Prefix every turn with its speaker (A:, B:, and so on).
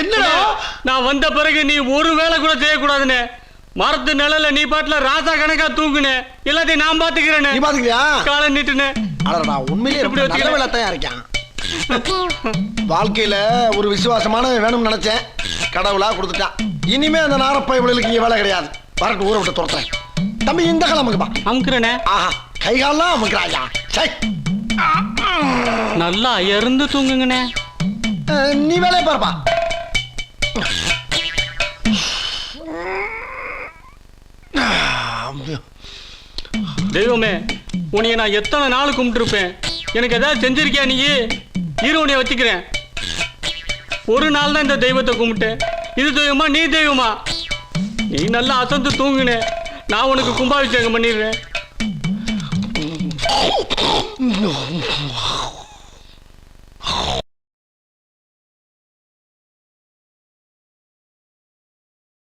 A: என்னடா?
B: நான் வந்த பிறகு நீ ஒரு வேலை கூட செய்யக்கூடாதுனே மரத்து நிழல்ல நீ பாட்டுல ராசா கணக்கா தூங்குனே எல்லாத்தையும் நான் பாத்துக்கிறேனே
A: நீ பாத்துக்கிறியா?
B: காலை நீட்டுனே
A: அடடா உண்மையிலேயே
B: இப்படி
A: நல்ல. வேலைத்தான் இருக்கான் வாழ்க்கையில ஒரு விசுவாசமான வேணும்னு நினைச்சேன். கடவுளா கொடுத்துட்டான். இனிமே அந்த நாரப்ப இவளுக்கு இங்க வேலை கிடையாது. வரட்டு ஊரை விட்டு துரத்தேன் தம்பி இந்த கிழமுக்குப்பா
B: அமுக்குறேனே.
A: ஆஹா கை கால்லாம் அமுக்குறாயா? சை.
B: நல்லா இருந்து தூங்குங்கண்ணே.
A: நீ வேலையை பாருப்பா.
B: தெய்வமே உன்னைய நான் எத்தனை நாள் கும்பிட்டுருப்பேன்? எனக்கு ஏதாவது செஞ்சிருக்கியா நீ? இரு உன்னைய வச்சுக்கிறேன். ஒரு நாள் தான் இந்த தெய்வத்தை கும்பிட்டேன். இது தெய்வமா நீ தெய்வமா? நீ நல்லா அசந்து தூங்குனே. நான் உனக்கு கும்பாபிஷேகம் பண்ணிடுறேன்.